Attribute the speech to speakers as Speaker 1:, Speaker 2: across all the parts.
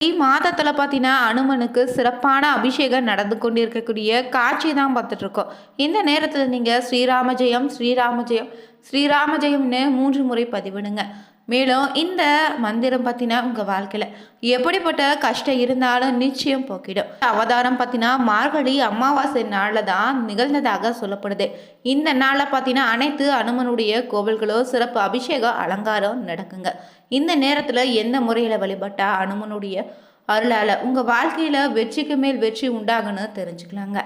Speaker 1: மாதத்தில் பார்த்தீங்கன்னா அனுமனுக்கு சிறப்பான அபிஷேகம் நடந்து கொண்டிருக்கக்கூடிய காட்சி தான் பார்த்துட்டு இருக்கோம். இந்த நேரத்தில் நீங்கள் ஸ்ரீராமஜெயம் ஸ்ரீராமஜெயம் ஸ்ரீராமஜெயம்னு மூன்று முறை பதிவிடுங்க. மேலும் இந்த மந்திரம் பார்த்தீங்கன்னா உங்கள் வாழ்க்கையில் எப்படிப்பட்ட கஷ்டம் இருந்தாலும் நிச்சயம் போக்கிடும். அவதாரம் பார்த்தீங்கன்னா மார்கழி அமாவாசை நாளில் தான் நிகழ்ந்ததாக சொல்லப்படுது. இந்த நாளில் பார்த்தீங்கன்னா அனைத்து அனுமனுடைய கோவில்களும் சிறப்பு அபிஷேகம் அலங்காரம் நடக்குங்க. இந்த நேரத்தில் எந்த முறையில் வழிபட்டால் அனுமனுடைய அருளால் உங்கள் வாழ்க்கையில் வெற்றிக்கு மேல் வெற்றி உண்டாகுன்னு தெரிஞ்சுக்கலாங்க.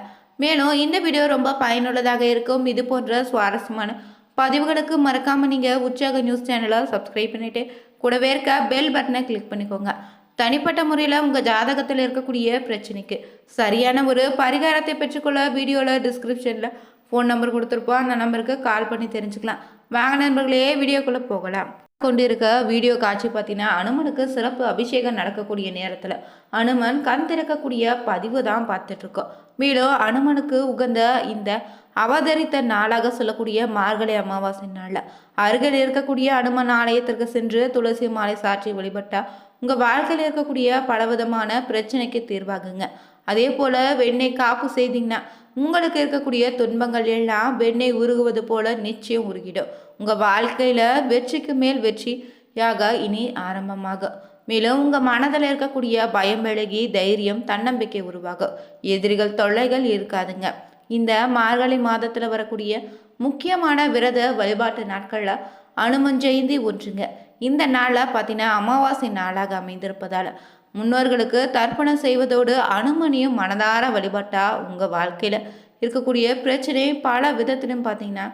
Speaker 1: மேலும் இந்த வீடியோ ரொம்ப பயனுள்ளதாக இருக்கும். இது போன்ற சுவாரஸ்யமான பதிவுகளுக்கு மறக்காமல் நீங்கள் உற்சாக நியூஸ் சேனலை சப்ஸ்கிரைப் பண்ணிவிட்டு கூடவே இருக்க பெல் பட்டனை கிளிக் பண்ணிக்கோங்க. தனிப்பட்ட முறையில் உங்கள் ஜாதகத்தில் இருக்கக்கூடிய பிரச்சனைக்கு சரியான ஒரு பரிகாரத்தை பெற்றுக்கொள்ள வீடியோவில் டிஸ்கிரிப்ஷனில் ஃபோன் நம்பர் கொடுத்துருப்போம். அந்த நம்பருக்கு கால் பண்ணி தெரிஞ்சுக்கலாம். வாங்க நண்பர்களே வீடியோக்குள்ளே போகலாம். கொண்டிருக்க வீடியோ காட்சி பார்த்தீங்கன்னா அனுமனுக்கு சிறப்பு அபிஷேகம் நடக்கக்கூடிய நேரத்தில் அனுமன் கண் திறக்கக்கூடிய பதிவு தான் பார்த்துட்ருக்கோம் மேலும் அனுமனுக்கு உகந்த இந்த அவதரித்த நாளாக சொல்லக்கூடிய மார்கழி அமாவாசை நாளில். அருகில் இருக்கக்கூடிய அனுமன் ஆலயத்திற்கு சென்று துளசி மாலை சாற்றி வழிபட்டால் உங்கள் வாழ்க்கையில் இருக்கக்கூடிய பலவிதமான பிரச்சனைக்கு தீர்வாகுங்க. அதே போல் வெண்ணெய் காப்பு செய்தீங்கன்னா உங்களுக்கு இருக்கக்கூடிய துன்பங்கள் எல்லாம் வெண்ணெய் உருகுவது போல நிச்சயம் உருகிடும். உங்கள் வாழ்க்கையில் வெற்றிக்கு மேல் வெற்றியாக இனி ஆரம்பமாகும் மேலும் உங்கள் மனதில் இருக்கக்கூடிய பயம் விலகி தைரியம் தன்னம்பிக்கை உருவாகும். எதிரிகள் தொல்லைகள் இருக்காதுங்க. இந்த மார்கழி மாதத்தில் வரக்கூடிய முக்கியமான விரத வழிபாட்டு நாட்களில் அனுமன் ஜெயந்தி ஒன்றுங்க. இந்த நாளில் பார்த்தீங்கன்னா அமாவாசை நாளாக அமைந்திருப்பதால் முன்னோர்களுக்கு தர்ப்பணம் செய்வதோடு அனுமனியும் மனதார வழிபாட்டாக உங்கள் வாழ்க்கையில் இருக்கக்கூடிய பிரச்சனை பல விதத்திலும் பார்த்தீங்கன்னா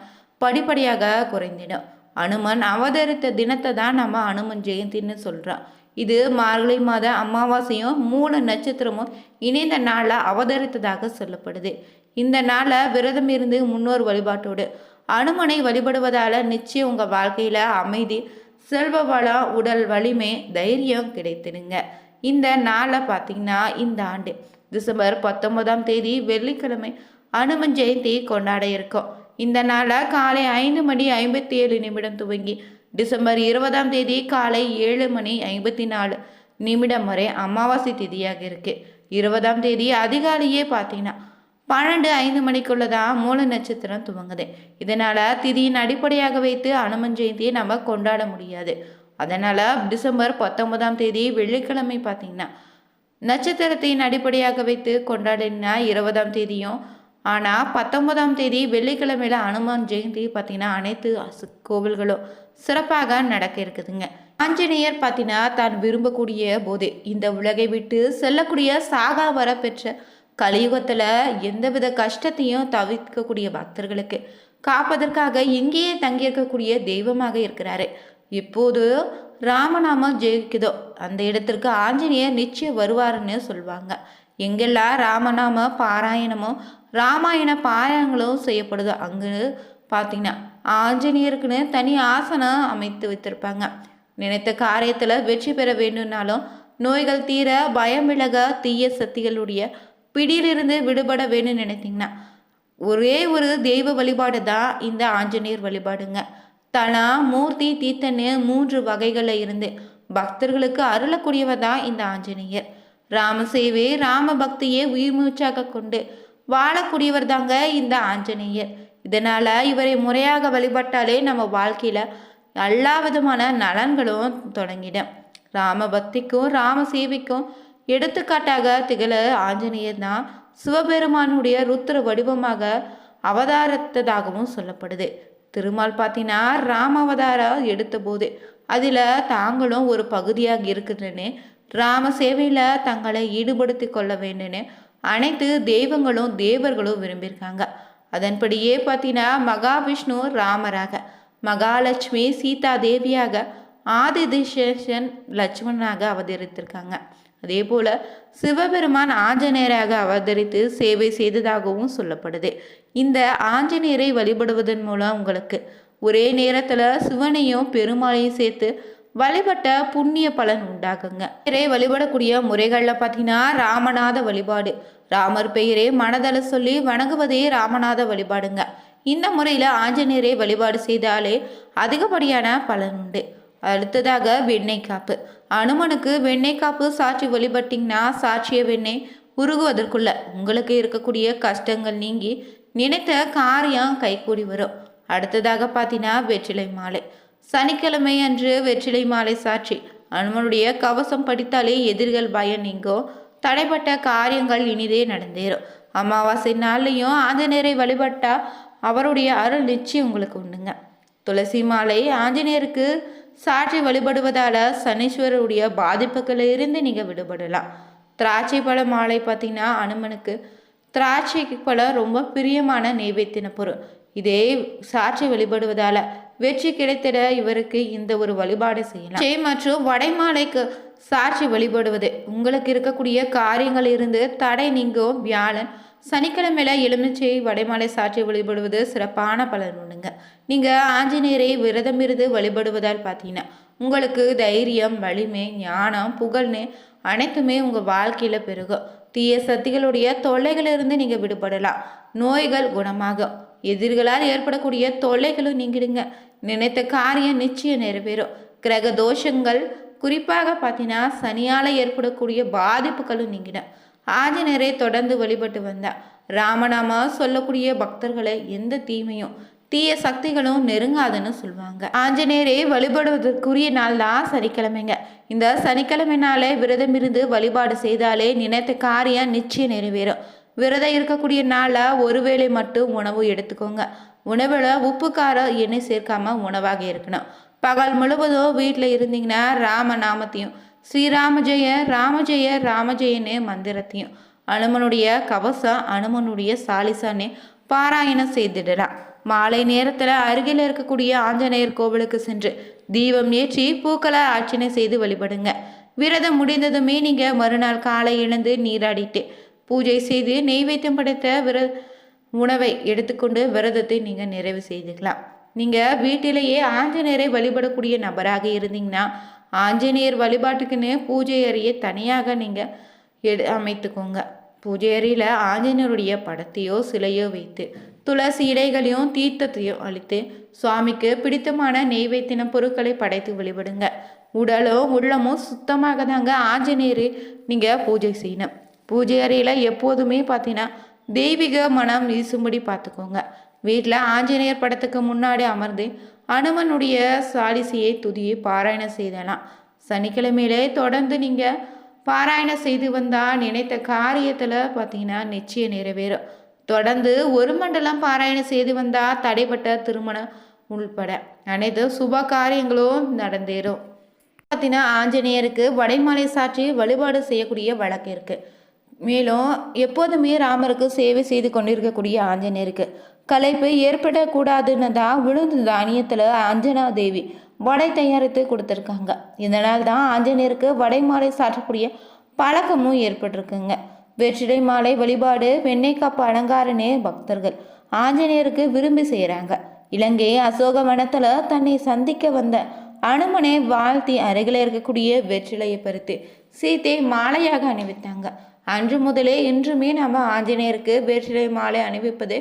Speaker 1: படிப்படியாக குறைந்திடும். அனுமன் அவதரித்த தினத்தை தான் நம்ம அனுமன் ஜெயந்தின்னு சொல்கிறோம் இது மார்கழி மாத அமாவாசையும் மூணு நட்சத்திரமும் இணைந்த நாளில் அவதரித்ததாக சொல்லப்படுது. இந்த நாளில் விரதம் இருந்து முன்னோர் வழிபாட்டோடு. அனுமனை வழிபடுவதால் நிச்சயம் உங்கள் வாழ்க்கையில் அமைதி செல்வ வளம் உடல் வலிமை தைரியம் கிடைத்திடுங்க. இந்த நாளை பார்த்தீங்கன்னா இந்த ஆண்டு டிசம்பர் பத்தொன்பதாம் தேதி வெள்ளிக்கிழமை அனுமன் ஜெயந்தி கொண்டாட இருக்கோம். இந்த நாளை காலை ஐந்து மணி ஐம்பத்தி ஏழு நிமிடம் துவங்கி டிசம்பர் இருபதாம் தேதி காலை ஏழு மணி ஐம்பத்தி நாலு நிமிடம் வரை அமாவாசை திதியாக இருக்குது இருபதாம் தேதி அதிகாலையே பார்த்தீங்கன்னா பன்னெண்டு ஐந்து மணிக்குள்ளே தான் மூல நட்சத்திரம் துவங்குது. இதனால் திதியின் அடிப்படையாக வைத்து அனுமன் ஜெயந்தியை நம்ம கொண்டாட முடியாது. அதனால் டிசம்பர் பத்தொன்பதாம் தேதி வெள்ளிக்கிழமை பார்த்தீங்கன்னா நட்சத்திரத்தின் அடிப்படையாக வைத்து கொண்டாடினா இருபதாம் தேதியும் ஆனால் பத்தொன்பதாம் தேதி வெள்ளிக்கிழமையில் அனுமான் ஜெயந்தி பார்த்தீங்கன்னா அனைத்து கோவில்களும் சிறப்பாக நடக்க இருக்குதுங்க. ஆஞ்சநேயர் பார்த்தீங்கன்னா தான் விரும்பக்கூடிய போது இந்த உலகை விட்டு செல்லக்கூடிய சாகா வர பெற்ற கலியுகத்தில் எந்தவித கஷ்டத்தையும் தவிர்க்கக்கூடிய பக்தர்களுக்கு காப்பதற்காக இங்கேயே தங்கியிருக்கக்கூடிய தெய்வமாக இருக்கிறாரு. இப்போது ராமநாமம் ஜெயிக்குதோ அந்த இடத்திற்கு ஆஞ்சநேயர் நிச்சயம் வருவாருன்னு சொல்லுவாங்க எங்கெல்லாம் ராமநாம பாராயணமும் ராமாயண பாராயணங்களும் செய்யப்படுதோ அங்கு பார்த்தீங்கன்னா ஆஞ்சநேயருக்குன்னு தனி ஆசனம் அமைத்து வைத்திருப்பாங்க. நினைத்த காரியத்தில் வெற்றி பெற வேண்டும்னாலும் நோய்கள் தீர பயம் விலக தீய சக்திகளுடைய பிடியிலிருந்து விடுபட வேணும்னு நினைத்தீங்கன்னா ஒரே ஒரு தெய்வ வழிபாடு தான் இந்த ஆஞ்சநேயர் வழிபாடுங்க. தலா மூர்த்தி தீத்தன்னு மூன்று வகைகளில் இருந்து பக்தர்களுக்கு அருளக்கூடியவர் தான் இந்த ஆஞ்சநேயர். ராமசேவே ராம பக்தியை உயிர் மூச்சாக கொண்டு வாழக்கூடியவர் தாங்க இந்த ஆஞ்சநேயர். இதனால் இவரை முறையாக வழிபட்டாலே நம்ம வாழ்க்கையில் எல்லா விதமான நலன்களும் தொடங்கிடும். ராம பக்திக்கும் ராம சேவைக்கும் எடுத்துக்காட்டாக திகழ ஆஞ்சநேயர் தான் சிவபெருமானுடைய ருத்ர வடிவமாக அவதாரத்ததாகவும் சொல்லப்படுது. திருமால் பார்த்தீங்கன்னா ராம அவதாரம் எடுத்த போது அதில் தாங்களும் ஒரு பகுதியாக இருக்குதுன்னு ராம சேவையில் தங்களை ஈடுபடுத்தி கொள்ள வேண்டும்னு அனைத்து தெய்வங்களும் தேவர்களும் விரும்பியிருக்காங்க. அதன்படியே பார்த்தீங்கன்னா மகாவிஷ்ணு ராமராக மகாலட்சுமி சீதா தேவியாக ஆதிதிசேஷன் லட்சுமணனாக அவதரித்திருக்காங்க. அதே போல் சிவபெருமான் ஆஞ்சநேயராக அவதரித்து சேவை செய்ததாகவும் சொல்லப்படுது. இந்த ஆஞ்சநேயரை வழிபடுவதன் மூலம் உங்களுக்கு ஒரே நேரத்தில் சிவனையும் பெருமாளையும் சேர்த்து வழிபட்ட புண்ணிய பலன் உண்டாகுங்க. பெயரை வழிபடக்கூடிய முறைகளில் பார்த்தீங்கன்னா ராமநாத வழிபாடு. ராமர் பெயரே மனதள சொல்லி வணங்குவதே ராமநாத வழிபாடுங்க. இந்த முறையில் ஆஞ்சநேயரை வழிபாடு செய்தாலே அதிகப்படியான பலன் உண்டு. அடுத்ததாக வெண்ணெய் காப்பு. அனுமனுக்கு வெண்ணெய் காப்பு சாட்சி வழிபட்டிங்கன்னா சாட்சிய வெண்ணெய் உருகுவதற்குள்ள உங்களுக்கு இருக்கக்கூடிய கஷ்டங்கள் நீங்கி நினைத்த காரியம் கைகூடி வரும். அடுத்ததாக பார்த்தீங்கன்னா வெற்றிலை மாலை. சனிக்கிழமை அன்று வெற்றிலை மாலை சாட்சி அனுமனுடைய கவசம் படித்தாலே எதிர்கள் பயம் நீங்கும். தடைப்பட்ட காரியங்கள் இனிதே நடந்தேறும். அமாவாசை நாள்லையும் ஆஞ்சநேயரை வழிபட்டா அவருடைய அருள் நிச்சயம் உங்களுக்கு உண்டுங்க. துளசி மாலை ஆஞ்சநேயருக்கு சாட்சி வழிபடுவதால் சனீஸ்வரருடைய பாதிப்புகளில் இருந்து நீங்கள் விடுபடலாம். திராட்சை பழ மாலை பார்த்தீங்கன்னா அனுமனுக்கு திராட்சை பழம் ரொம்ப பிரியமான நெய்வேத்தின பொருள். இதே சாட்சி வழிபடுவதால் வெற்றி கிடைத்திட இவருக்கு இந்த ஒரு வழிபாடு செய்யலாம். ஜெய் மற்றும் வடைமாலைக்கு சாட்சி வழிபடுவது. உங்களுக்கு இருக்கக்கூடிய காரியங்கள் இருந்து தடை நீங்கும் வியாழன் சனிக்கிழமையில எலுமிச்சை வடைமாலை சாட்சி வழிபடுவது சிறப்பான பலன் உண்டுங்க. நீங்கள் ஆஞ்சநேயரை விரதம் இருந்து வழிபடுவதால் பார்த்தீங்கன்னா உங்களுக்கு தைரியம் வலிமை ஞானம் புகழ்னு அனைத்துமே உங்கள் வாழ்க்கையில் பெருகும். தீய சக்திகளுடைய தொல்லைகளிலிருந்து நீங்கள் விடுபடலாம். நோய்கள் குணமாகும். எதிர்களால் ஏற்படக்கூடிய தொல்லைகளும் நீங்கிடுங்க. நினைத்த காரியம் நிச்சயம் நிறைவேறும். கிரக தோஷங்கள் குறிப்பாக பார்த்தீங்கன்னா சனியால் ஏற்படக்கூடிய பாதிப்புகளும் நீங்கின. ஆஞ்சநேயரை தொடர்ந்து வழிபட்டு வந்தார். ராமநாம சொல்லக்கூடிய பக்தர்களை எந்த தீமையும் தீய சக்திகளும் நெருங்காதுன்னு சொல்லுவாங்க ஆஞ்சநேயரை வழிபடுவதற்குரிய நாள் தான் சனிக்கிழமைங்க. இந்த சனிக்கிழமை நாளே விரதம் இருந்து வழிபாடு செய்தாலே நினைத்த காரியம் நிச்சயம் நிறைவேறும். விரதம் இருக்கக்கூடிய நாளில் ஒருவேளை மட்டும் உணவு எடுத்துக்கோங்க. உணவில் உப்பு காரம் எண்ணெய் சேர்க்காம உணவாக இருக்கணும். பகல் முழுவதும் வீட்டில் இருந்தீங்கன்னா ராம நாமத்தையும் ஸ்ரீராம ஜெய ராமஜெய ராமஜெயனே மந்திரத்தையும் அனுமனுடைய கவசம் அனுமனுடைய சாலிசானே பாராயணம் செய்திடலாம். மாலை நேரத்தில் அருகில் இருக்கக்கூடிய ஆஞ்சநேயர் கோவிலுக்கு சென்று தீபம் ஏற்றி பூக்களை அர்ச்சனை செய்து வழிபடுங்க. விரதம் முடிந்ததுமே நீங்கள் மறுநாள் காலை எழுந்து நீராடிட்டு பூஜை செய்து நெய்வேத்தியம் படைத்த விர உணவை எடுத்துக்கொண்டு விரதத்தை நீங்கள் நிறைவு செய்துக்கலாம். நீங்கள் வீட்டிலேயே ஆஞ்சநேயரை வழிபடக்கூடிய நபராக இருந்தீங்கன்னா ஆஞ்சநேயர் வழிபாட்டுக்குன்னு பூஜை அறையை தனியாக நீங்கள் எடு அமைத்துக்கோங்க. பூஜை அறையில் ஆஞ்சநேயருடைய படத்தையோ சிலையோ வைத்து துளசி இலைகளையும் தீர்த்தத்தையும் அளித்து சுவாமிக்கு பிடித்தமான நெய்வேத்தின பொருட்களை படைத்து வழிபடுங்க. உடலும் உள்ளமும் சுத்தமாக தாங்க ஆஞ்சநேயர் நீங்கள் பூஜை செய்யணும். பூஜை அறையில் எப்போதுமே பார்த்தீங்கன்னா தெய்வீக மனம் வீசும்படி பார்த்துக்கோங்க வீட்டில் ஆஞ்சநேயர் படத்துக்கு முன்னாடி அமர்ந்து அனுமனுடைய சாலிசையை துதியை பாராயணம் செய்தலாம். சனிக்கிழமையிலே தொடர்ந்து நீங்கள் பாராயணம் செய்து வந்தால் நினைத்த காரியத்தில் பார்த்தீங்கன்னா நிச்சயம் நிறைவேறும். தொடர்ந்து ஒரு மண்டலம் பாராயணம் செய்து வந்தால் தடைப்பட்ட திருமணம் உள்பட அனைத்து சுப காரியங்களும் நடந்தேறும். பார்த்தீங்கன்னா ஆஞ்சநேயருக்கு வடைமாலை சாட்சி வழிபாடு செய்யக்கூடிய வழக்கு இருக்குது மேலும் எப்போதுமே ராமருக்கு சேவை செய்து கொண்டிருக்கக்கூடிய ஆஞ்சநேயருக்கு. கலைப்பு ஏற்படக்கூடாதுன்னு தான் விழுந்து தானியத்தில் அஞ்சனா தேவி. வடை தயாரித்து கொடுத்துருக்காங்க. இதனால் தான் ஆஞ்சநேயருக்கு வடை மாலை சாற்றக்கூடிய பழக்கமும் ஏற்பட்டிருக்குங்க. வெற்றிலை மாலை வழிபாடு வெண்ணெய்காப்பு அலங்காரனே பக்தர்கள். ஆஞ்சநேயருக்கு விரும்பி செய்கிறாங்க இலங்கை அசோக வனத்தில் தன்னை சந்திக்க வந்த அனுமனை வாழ்த்தி அருகில் இருக்கக்கூடிய வெற்றிலையை பறித்து சீத்தை மாலையாக அணிவித்தாங்க. அன்று முதலே இன்றுமே நம்ம ஆஞ்சநேயருக்கு வேற்றிலை மாலை அணிவிப்பது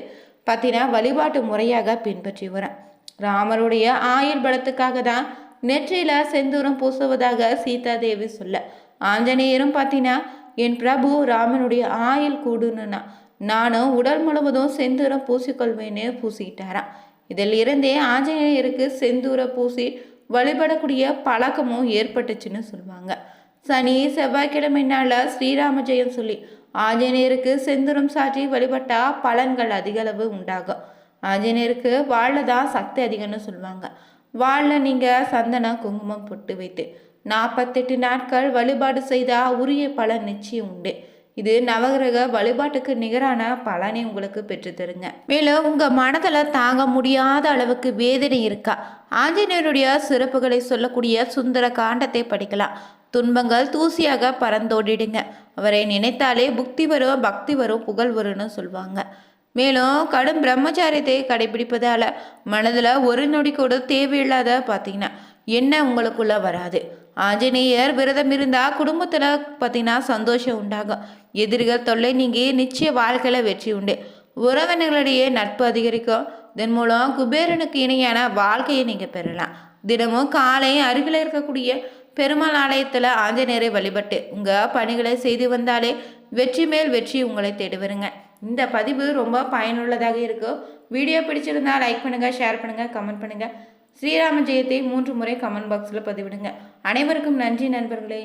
Speaker 1: பார்த்தீங்கன்னா வழிபாட்டு முறையாக பின்பற்றி வரேன் ராமருடைய ஆயுள் பலத்துக்காக தான் நெற்றியில செந்தூரம் பூசுவதாக சீதாதேவி சொல்ல ஆஞ்சநேயரும் பார்த்தீங்கன்னா என் பிரபு ராமனுடைய ஆயுள் கூடுனா நானும் உடல் முழுவதும் செந்தூரம் பூசிக்கொள்வேன்னு பூசிக்கிட்டாராம் இதில் இருந்தே ஆஞ்சநேயருக்கு செந்தூர பூசி வழிபடக்கூடிய பழக்கமும் ஏற்பட்டுச்சுன்னு சொல்லுவாங்க. சனி செவ்வாய்க்கிழமை நாளில் ஸ்ரீராம ஜெயம் சொல்லி ஆஞ்சநேயருக்கு செந்துரம் சாற்றி வழிபட்டா பலன்கள் அதிகளவு உண்டாகும். ஆஞ்சநேயருக்கு வாழில் தான் சக்தி அதிகம்னு சொல்லுவாங்க. வாழில் நீங்கள் சந்தனம் குங்குமம் பொட்டு வைத்து நாற்பத்தெட்டு நாட்கள் வழிபாடு செய்தால் உரிய பலன் நிச்சயம் உண்டு. இது நவகிரக வழிபாட்டுக்கு நிகரான பலனை உங்களுக்கு பெற்றுத்தருங்க மேலும் உங்கள் மனதில் தாங்க முடியாத அளவுக்கு வேதனை இருக்கா? ஆஞ்சநேயருடைய சிறப்புகளை சொல்லக்கூடிய சுந்தர காண்டத்தை படிக்கலாம். துன்பங்கள் தூசியாக பறந்தோடிடுங்க. அவரை நினைத்தாலே புக்தி வரும் பக்தி வரும் புகழ் வரும்னு சொல்லுவாங்க மேலும் கடும் பிரம்மச்சாரியத்தை கடைபிடிப்பதால் மனதில் ஒரு நொடி கூட தேவையில்லாத பார்த்தீங்கன்னா என்ன உங்களுக்குள்ள வராது. ஆஞ்சநேயர் விரதம் இருந்தால் குடும்பத்தில் பார்த்தீங்கன்னா சந்தோஷம் உண்டாகும். எதிரிகள் தொல்லை நீங்கி நிச்சய வாழ்க்கையில் வெற்றி உண்டு. உறவினர்களிடையே நட்பு அதிகரிக்கும். இதன் மூலம் குபேரனுக்கு இணையான வாழ்க்கையை நீங்கள் பெறலாம். தினமும் காலை அருகில் இருக்கக்கூடிய பெருமாள் ஆலயத்தில் ஆஞ்சநேயரை வழிபட்டு உங்கள் பணிகளை செய்து வந்தாலே வெற்றி மேல் வெற்றி உங்களை தேடி வருங்க இந்த பதிவு ரொம்ப பயனுள்ளதாக இருக்கும் வீடியோ பிடிச்சிருந்தா லைக் பண்ணுங்கள் ஷேர் பண்ணுங்கள் கமெண்ட் பண்ணுங்கள் ஸ்ரீராம ஜெயத்தை மூன்று முறை கமெண்ட் பாக்ஸில் பதிவிடுங்க. அனைவருக்கும் நன்றி நண்பர்களே.